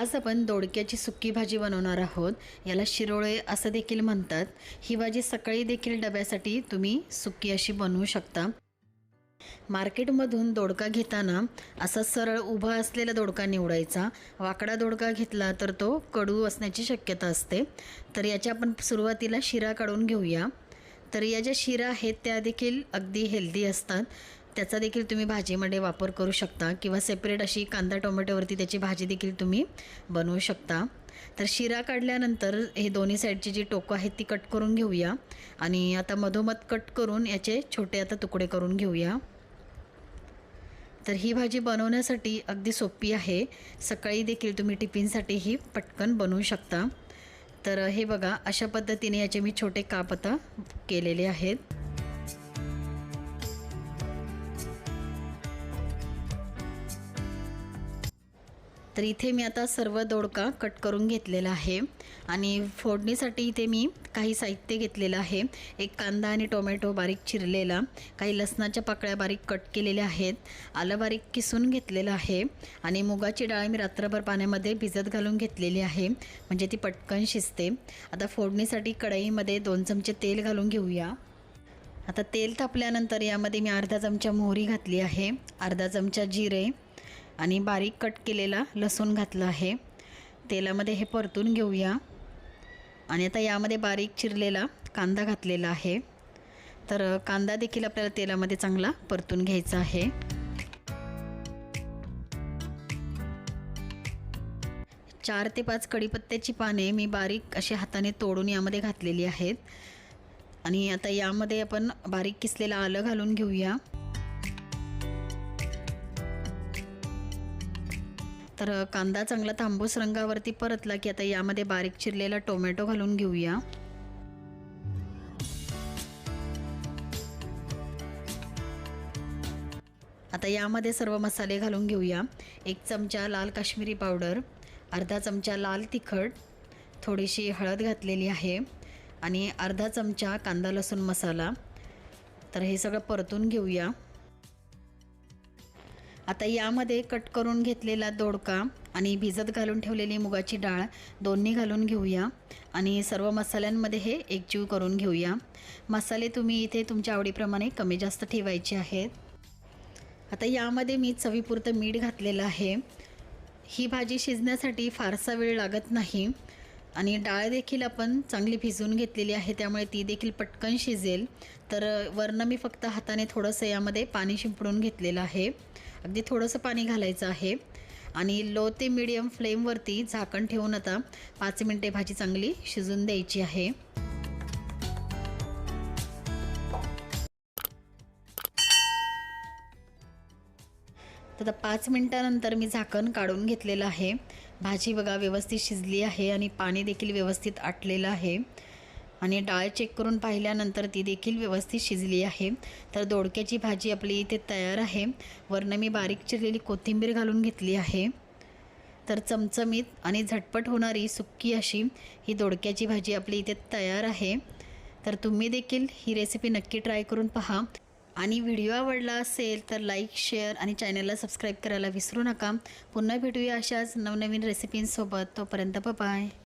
आज आपण दोडक्याची सुक्की भाजी बनवणार आहोत. याला शिरोळे असं देखील म्हणतात. ही भाजी सकाळी देखील डब्यासाठी तुम्ही सुक्की अशी बनवू शकता. मार्केटमधून दोडका घेताना असा सरळ उभा असलेला दोडका निवडायचा. वाकडा दोडका घेतला तर तो कडू असण्याची शक्यता असते. तर याच्या आपण सुरुवातीला शिरा काढून घेऊया. तर या ज्या शिरा आहेत त्या देखील अगदी हेल्दी असतात. त्याचा देखील तुम्ही भाजीमध्ये वापर करू शकता किंवा सेपरेट अशी कांदा टोमॅटोवरती त्याची भाजी देखील तुम्ही बनवू शकता. तर शिरा काढल्यानंतर हे दोन्ही साईडची जी टोकं आहेत ती कट करून घेऊया. आणि आता मधोमध कट करून याचे छोटे आता तुकडे करून घेऊया. तर ही भाजी बनवण्यासाठी अगदी सोपी आहे. सकाळी देखील तुम्ही टिफिनसाठी ही पटकन बनवू शकता. तर हे बघा अशा पद्धतीने याचे मी छोटे काप आता केलेले आहेत. तर इथे मी आता सर्व दोडका कट करून घेतलेला आहे. आणि फोडणीसाठी इथे मी काही साहित्य घेतलेलं आहे. एक कांदा आणि टोमॅटो बारीक चिरलेला काही लसणाच्या पाकळ्या बारीक कट केलेल्या आहेत आलं बारीक किसून घेतलेलं आहे आणि मुगाची डाळ मी रात्रभर पाण्यामध्ये भिजत घालून घेतलेली आहे म्हणजे ती पटकन शिजते. आता फोडणीसाठी कढईमध्ये दोन चमचे तेल घालून घेऊया. आता तेल तापल्यानंतर यामध्ये मी अर्धा चमचा मोहरी घातली आहे अर्धा चमचा जिरे आणि बारीक कट केलेला लसूण घातला आहे. तेलामध्ये हे परतून घेऊया. आणि आता यामध्ये बारीक चिरलेला कांदा घातलेला आहे. तर कांदा देखील आपल्याला तेलामध्ये चांगला परतून घ्यायचा आहे. चार ते पाच कढीपत्त्याची पाने मी बारीक अशी हाताने तोडून यामध्ये घातलेली आहेत. आणि आता यामध्ये आपण बारीक किसलेलं आलं घालून घेऊया. तर कांदा चांगला तांबूस रंगावरती परतला की आता यामध्ये बारीक चिरलेला टोमॅटो घालून घेऊया. आता यामध्ये सर्व मसाले घालून घेऊया. एक चमचा लाल काश्मीरी पावडर अर्धा चमचा लाल तिखट थोडीशी हळद घातलेली आहे आणि अर्धा चमचा कांदा लसूण मसाला. तर हे सगळं परतून घेऊया. आता यामध्ये कट करून घेतलेला दोडका आणि भिजत घालून ठेवलेली मुगाची डाळ दोन्ही घालून घेऊया. आणि सर्व मसाल्यांमध्ये हे एकजीव करून घेऊया. मसाले तुम्ही इथे तुमच्या आवडीप्रमाणे कमी जास्त ठेवायचे आहेत. आता यामध्ये मी चवीपुरतं मीठ घातलेलं आहे. ही भाजी शिजण्यासाठी फारसा वेळ लागत नाही. आणि डाळ देखील आपण चांगली भिजवून घेतलेली आहे त्यामुळे ती देखील पटकन शिजेल. तर वरनं मी फक्त हाताने थोडंसं यामध्ये पाणी शिंपडून घेतलेलं आहे. अगदी थोडंसं पाणी घालायचं आहे. आणि लो ते मिडियम फ्लेमवरती झाकण ठेवून आता पाच मिनटे भाजी चांगली शिजून द्यायची आहे. तर पाच मिनटानंतर मी झाकण काढून घेतलेलं आहे. भाजी बघा व्यवस्थित शिजली आहे आणि पाणी देखील व्यवस्थित आटलेलं आहे. आणि डाळ चेक करून पाहिल्यानंतर ती देखील व्यवस्थित शिजली आहे. तर दोडक्याची भाजी आपली इथे तयार आहे. वरनं मी बारीक चिरलेली कोथिंबीर घालून घेतली आहे. तर चमचमीत आणि झटपट होणारी सुक्की अशी ही दोडक्याची भाजी आपली इथे तयार आहे. तर तुम्ही देखील ही रेसिपी नक्की ट्राय करून पहा. आणि व्हिडिओ आवडला असेल तर लाईक शेअर आणि चॅनलला सबस्क्राईब करायला विसरू नका. पुन्हा भेटूया अशाच नवनवीन रेसिपींसोबत तोपर्यंत बाय